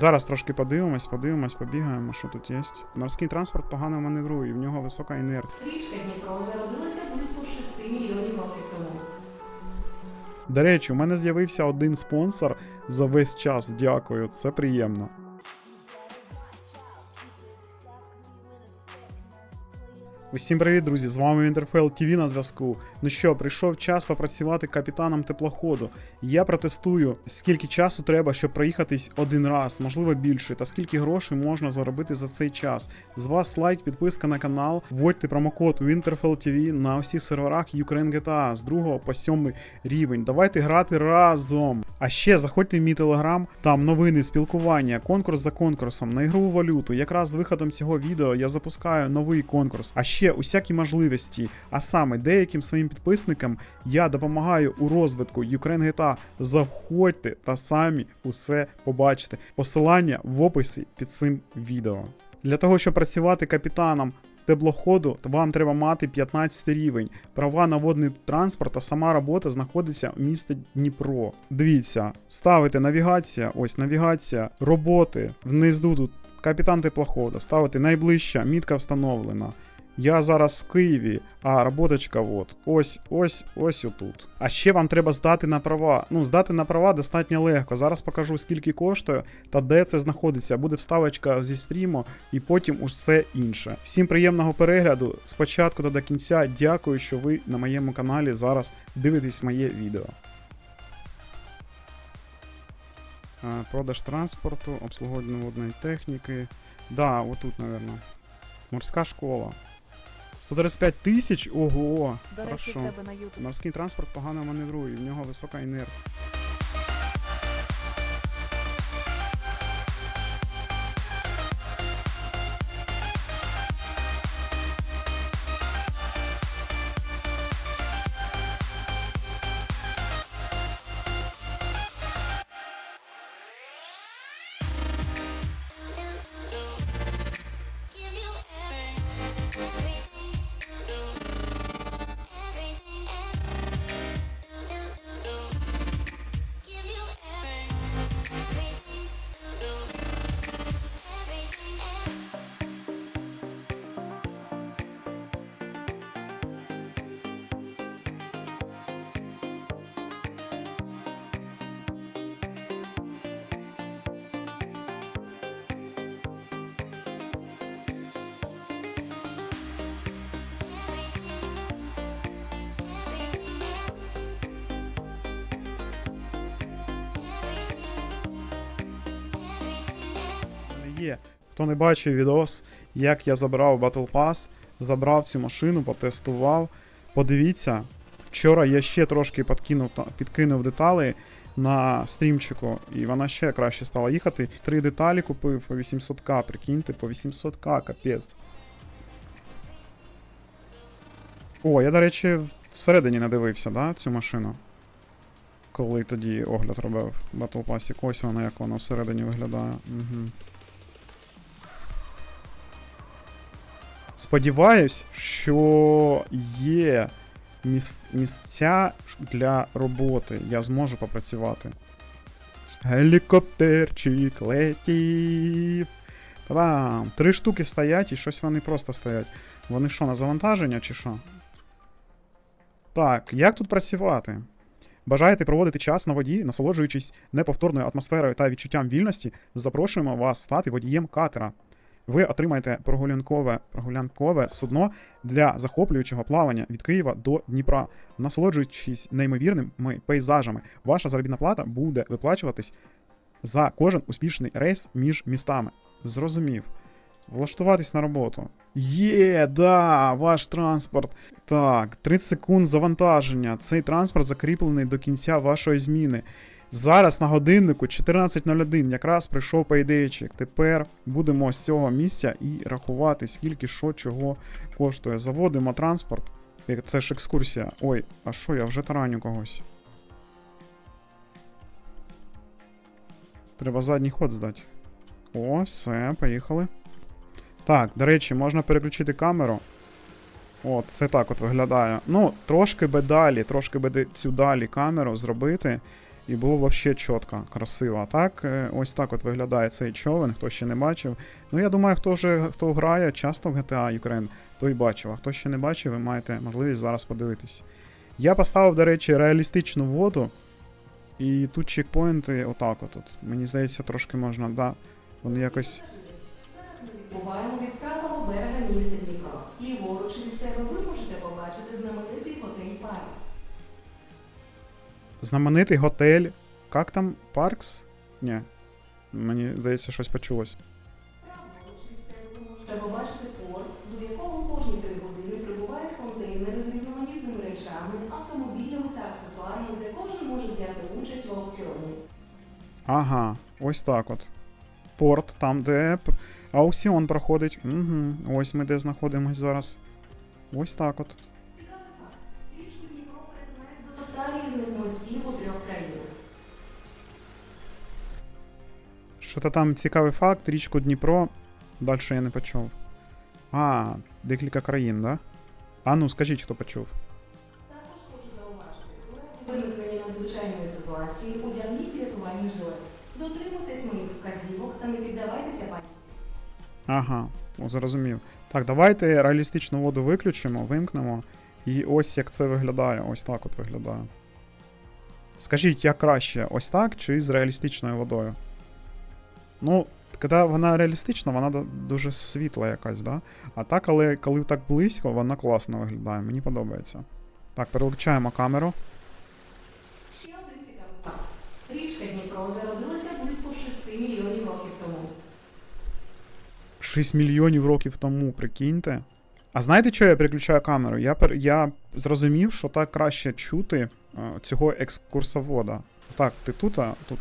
Зараз трошки подивимось, подивимось, побігаємо, що тут є. Морський транспорт погано маневрує, в нього висока інерція. Річка Дніпро зародилася близько 6 мільйонів років тому. До речі, у мене з'явився один спонсор за весь час. Дякую, це приємно. Усім привіт, друзі! З вами Інтерфейл ТВ на зв'язку. Ну що, прийшов час попрацювати капітаном теплоходу. Я протестую, скільки часу треба, щоб проїхатись один раз, можливо більше, та скільки грошей можна заробити за цей час. З вас лайк, підписка на канал, вводьте промокод Winterfell TV на усіх серверах Ukraine GTA з 2 по 7 рівень. Давайте грати разом. А ще заходьте в мій телеграм, там новини, спілкування, конкурс за конкурсом на ігрову валюту. Якраз з виходом цього відео я запускаю новий конкурс. А ще усякі можливості. А саме деяким своїм підписникам я допомагаю у розвитку Ukraine GTA. Заходьте та самі усе побачите. Посилання в описі під цим відео. Для того, щоб працювати капітаном теплоходу, вам треба мати 15 рівень. Права на водний транспорт та сама робота знаходиться в місті Дніпро. Дивіться, ставите навігація, ось навігація, роботи. Внизу тут капітан теплоходу, ставити найближча, мітка встановлена. Я зараз в Києві, а роботочка от. Ось, ось, ось отут. А ще вам треба здати на права. Ну, здати на права достатньо легко. Зараз покажу, скільки коштує та де це знаходиться. Буде вставочка зі стріму і потім усе інше. Всім приємного перегляду. Спочатку та до кінця. Дякую, що ви на моєму каналі зараз дивитесь моє відео. Е, Продаж транспорту, обслуговування водної техніки. Да, отут, напевно. Морська школа. 135 тисяч? Ого! До речі, Хорошо. в тебе на. Морський транспорт погано маневрує, в нього висока інерція. Є. Хто не бачив відос, як я забрав Battle Pass, забрав цю машину, потестував. Подивіться, вчора я ще трошки підкинув, підкинув деталі на стрімчику, і вона ще краще стала їхати. Три деталі купив по 800к, прикиньте, по 800к, капець. О, я, до речі, всередині не дивився, да, цю машину. Коли тоді огляд робив в Battle Pass. Ось вона, як вона всередині виглядає. Угу. Сподіваюсь, що є міс- місця для роботи. Я зможу попрацювати. Гелікоптерчик летів. Та-дам! Три штуки стоять і щось вони просто стоять. Вони що, на завантаження чи що? Так, як тут працювати? Бажаєте проводити час на воді, насолоджуючись неповторною атмосферою та відчуттям вільності, запрошуємо вас стати водієм катера. Ви отримаєте прогулянкове, прогулянкове судно для захоплюючого плавання від Києва до Дніпра. Насолоджуючись неймовірними пейзажами, ваша заробітна плата буде виплачуватись за кожен успішний рейс між містами. Зрозумів. Влаштуватись на роботу. Є, да, ваш транспорт. Так, 30 секунд завантаження. Цей транспорт закріплений до кінця вашої зміни. Зараз на годиннику 14.01 якраз прийшов пейдейчик. Тепер будемо з цього місця і рахувати, скільки що чого коштує. Заводимо транспорт. Е, Це ж екскурсія. Ой, а що, я вже тараню когось. Треба задній ход здати. О, все, поїхали. Так, до речі, можна переключити камеру. От, це так от виглядає. Ну, трошки би далі, трошки би цю далі камеру зробити. І було взагалі чітко, красиво. Так, е, ось так от виглядає цей човен, хто ще не бачив. Ну, я думаю, хто вже хто грає часто в GTA Ukraine, той бачив. А хто ще не бачив, ви маєте можливість зараз подивитись. Я поставив, до речі, реалістичну воду. І тут чекпоінти отак от. Мені здається, трошки можна, да. Вони якось. Зараз ми відбуваємо від правого берега міста Дніпро. Ліворуч від себе ви можете побачити знаменитий. Знаменитий готель. Як там? Паркс? Ні. Мені здається, щось почулось. Можете побачити порт, до якого кожні три години прибувають контейнери з різноманітними речами, автомобілями та аксесуарами, де кожен може взяти участь в аукціоні. Ага, ось так от. Порт, там, де аукціон проходить. Угу. Ось ми де знаходимось зараз. Ось так от. Що то там цікавий факт, річку Дніпро. Далі я не почув. А, декілька країн, да? А ну, скажіть, хто почув. Також хочу зауважити, у разі виникнення надзвичайної ситуації одягніть рятувальний жилет. Дотримуйтесь моїх вказівок та не піддавайтеся паніці. Ага, о, зрозумів. Так, давайте реалістичну воду виключимо, вимкнемо. І ось як це виглядає. Ось так от виглядає. Скажіть, як краще, ось так чи з реалістичною водою? Ну, коли вона реалістична, вона дуже світла якась, да? А так, але коли так близько, вона класно виглядає. Мені подобається. Так, переключаємо камеру. Ще один цікавий факт. Річка Дніпро зародилася близько 6 мільйонів років тому. 6 мільйонів років тому, прикиньте. А знаєте, що я переключаю камеру? Я, пер... я зрозумів, що так краще чути е, цього екскурсовода. Так, ти тут, а тут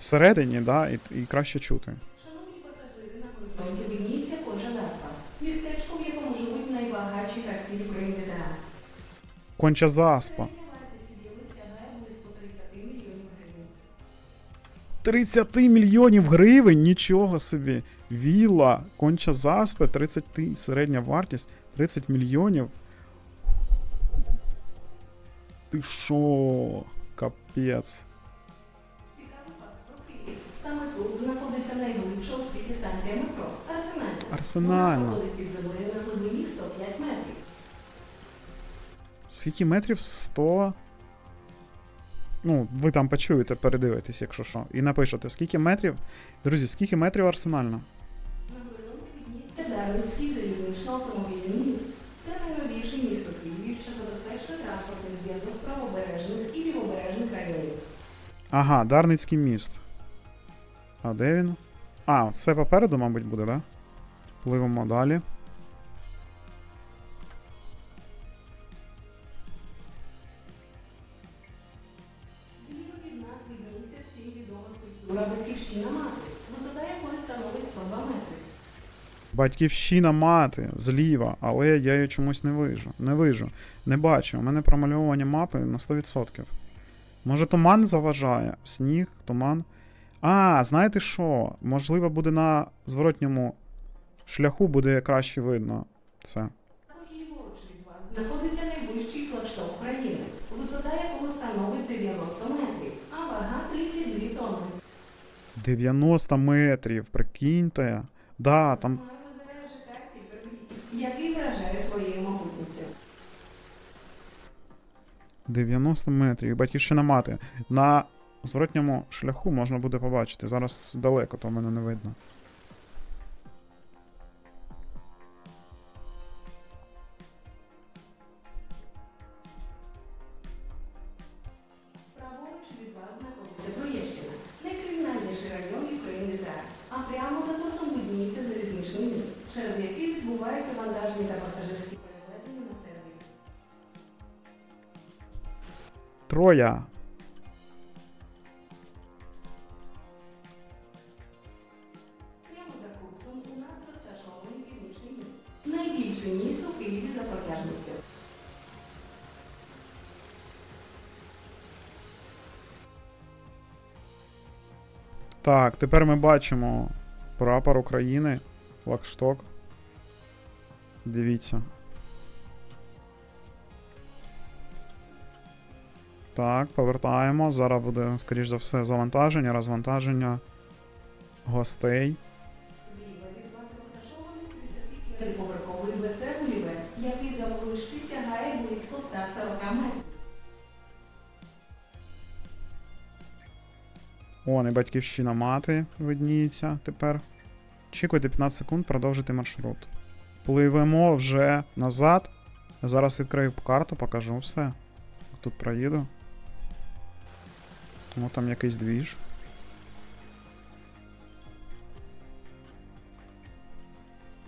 всередині, да, і, і краще чути. Шановні пасажири, на горизонті видніється конча заспа. Містечко, в якому живуть найбагатші гравці України ДРА. Конча заспа. Середня вартість вілли сягає близько 30 мільйонів гривень. 30 мільйонів гривень, нічого собі. Віла, конча заспи, 30 ти- середня вартість, 30 мільйонів. Ти шо? Капець. Саме тут знаходиться найглибша у світі станція метро Арсенальна. Арсенальна. Вона проходить під землею на глибині 105 метрів. Скільки метрів? 100. Ну, ви там почуєте, передивитесь, якщо що. І напишете, скільки метрів. Друзі, скільки метрів арсенально? На горизонті відніється Дарницький залізнично-автомобільний міст. Це найновіший міст у Києві, що забезпечує транспортний зв'язок правобережних і лівобережних районів. Ага, Дарницький міст. А де він? А, це попереду, мабуть, буде, да? Пливемо далі. Зліва від нас відніється всім відома скульптура Батьківщина мати, висота якої становить 102 метри. Батьківщина мати зліва, але я її чомусь не вижу. Не вижу. Не бачу. У мене промальовування мапи на 100%. Може, туман заважає? Сніг, туман. А, знаєте що? Можливо, буде на зворотньому шляху буде краще видно це. Також ліворуч від вас знаходиться найвищий флагшток країни, висота якого становить 90 метрів, а вага 32 тонни. 90 метрів, прикиньте. Да, там який вражає своєю могутністю. 90 метрів. Батьківщина мати. На зворотньому шляху можна буде побачити. Зараз далеко, то в мене не видно. Праворуч Так, тепер ми бачимо прапор України, флагшток. Дивіться. Так, повертаємо. Зараз буде, скоріш за все, завантаження, розвантаження гостей. Зліва від вас розташований 35-поверховий О, не батьківщина мати видніється тепер. Чекайте 15 секунд, продовжити маршрут. Пливемо вже назад. Зараз відкрию карту, покажу все. Тут проїду. О, там якийсь двіж.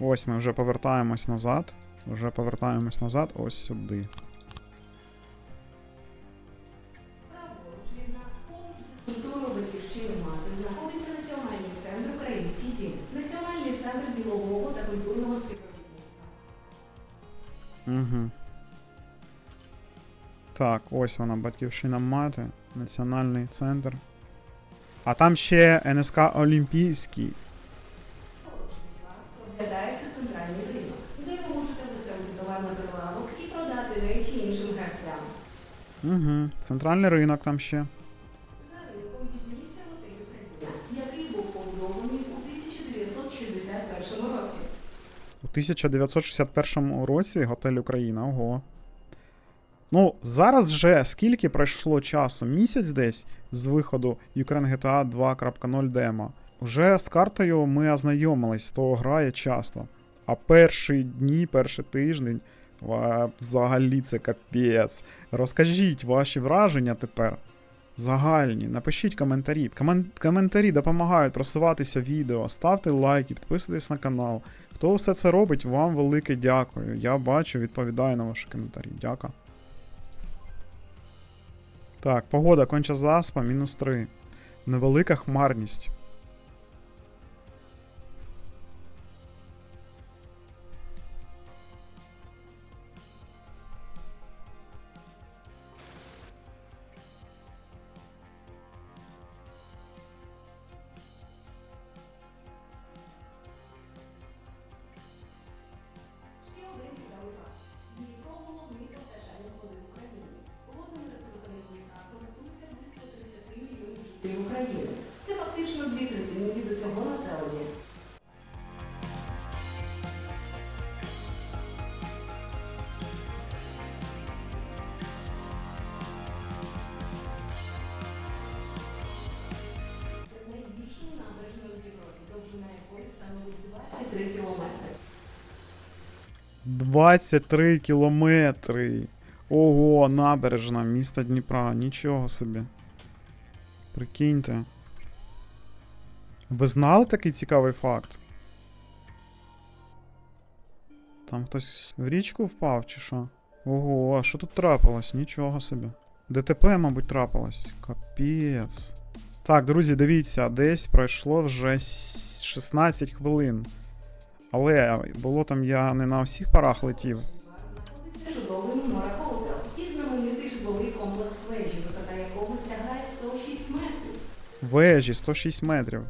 Ось ми вже повертаємось назад. Вже повертаємось назад ось сюди. Так, ось вона, батьківщина мати, національний центр. А там ще НСК Олімпійський. Проглядається центральний ринок, де ви можете виставити товар на прилавок і продати речі іншим гравцям. Угу. Центральний ринок там ще. За ринком відніється готель Україна, який був побудований у 1961 році. У 1961 році готель Україна. Ого. Ну, зараз вже скільки пройшло часу? Місяць десь з виходу Ukraine GTA 2.0 демо. Вже з картою ми ознайомились, то грає часто. А перші дні, перший тиждень, взагалі це капець. Розкажіть ваші враження тепер. Загальні, напишіть коментарі. Комен- коментарі допомагають просуватися відео. Ставте лайки, підписуйтесь на канал. Хто все це робить, вам велике дякую. Я бачу, відповідаю на ваші коментарі. Дякую. Так, погода конча заспа, мінус 3. Невелика хмарність. Жителів України. Це фактично дві третини від усього населення. Це найбільшою набережною в Європі, довжина якої становить 23 кілометри. 23 кілометри. Ого, набережна міста Дніпра. Нічого собі. Прикиньте. Ви знали такий цікавий факт? Там хтось в річку впав, чи що? Ого, а що тут трапилось? Нічого собі. ДТП, мабуть, трапилось. Капець. Так, друзі, дивіться, десь пройшло вже 16 хвилин. Але було там я не на всіх парах летів. Вежі 106 метрів.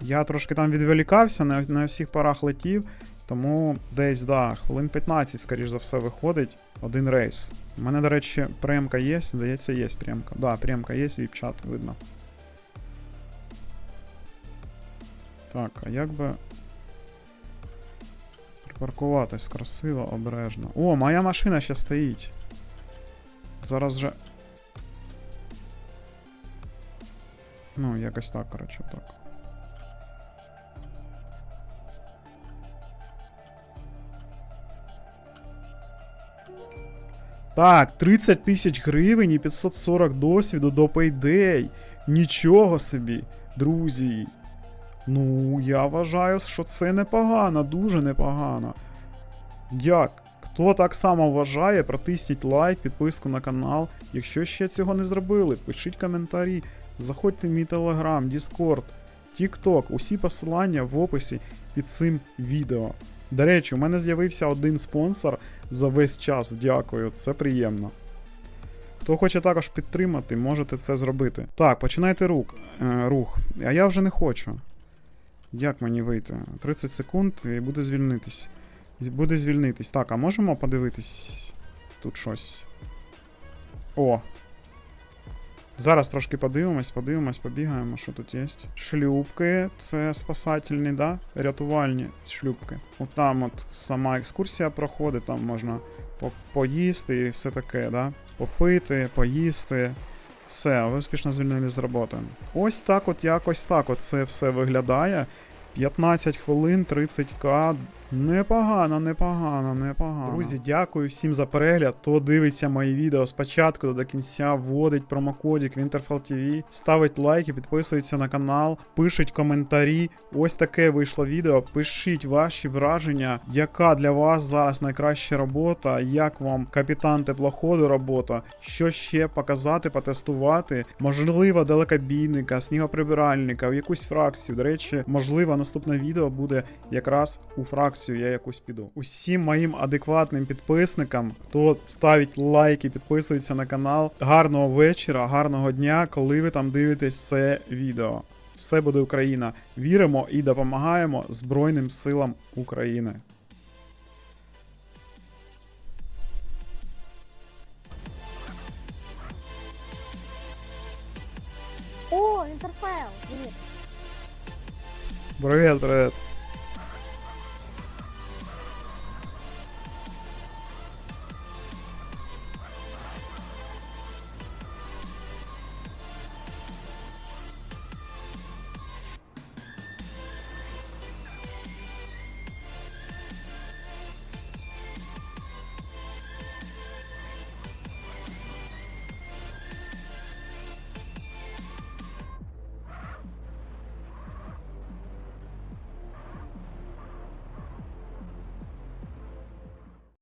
Я трошки там відволікався, не на всіх парах летів, тому десь, да, хвилин 15, скоріш за все, виходить один рейс. У мене, до речі, премка є, здається, є премка. Да, премка є, віп-чат видно. Так, а як би. Припаркуватись красиво, обережно. О, моя машина ще стоїть. Зараз же. Ну, якось так, коротше, так. Так, 30 тисяч гривень і 540 досвіду до Payday. Нічого собі, друзі. Ну, я вважаю, що це непогано, дуже непогано. Як? Хто так само вважає, протисніть лайк, підписку на канал. Якщо ще цього не зробили, пишіть коментарі, заходьте в мій телеграм, Discord, TikTok, усі посилання в описі під цим відео. До речі, у мене з'явився один спонсор за весь час. Дякую, це приємно. Хто хоче також підтримати, можете це зробити. Так, починайте рук, е, рух. А я вже не хочу. Як мені вийти? 30 секунд і буде звільнитись. Буде звільнитись. Так, а можемо подивитись тут щось? О. Зараз трошки подивимось, подивимось, побігаємо, що тут є. Шлюпки, це спасательні, да? Рятувальні шлюпки. От там от сама екскурсія проходить, там можна по- поїсти і все таке, да? Попити, поїсти. Все, ви успішно звільнили з роботи. Ось так, от якось так. От це все виглядає. 15 хвилин, 30к. Непогано, непогано, непогано. Друзі, дякую всім за перегляд. Хто дивиться мої відео спочатку до кінця, вводить промокодик Winterfell TV, ставить лайки, підписується на канал, пишіть коментарі. Ось таке вийшло відео. Пишіть ваші враження, яка для вас зараз найкраща робота, як вам капітан теплоходу робота, що ще показати, потестувати. Можливо, далекобійника, снігоприбиральника, в якусь фракцію. До речі, можливо, наступне відео буде якраз у фракцію. Я якусь піду. Усім моїм адекватним підписникам, хто ставить лайки, підписується на канал. Гарного вечора, гарного дня, коли ви там дивитесь це відео. Все буде Україна. Віримо і допомагаємо Збройним силам України. О, Інтерфейл! Привіт, привіт.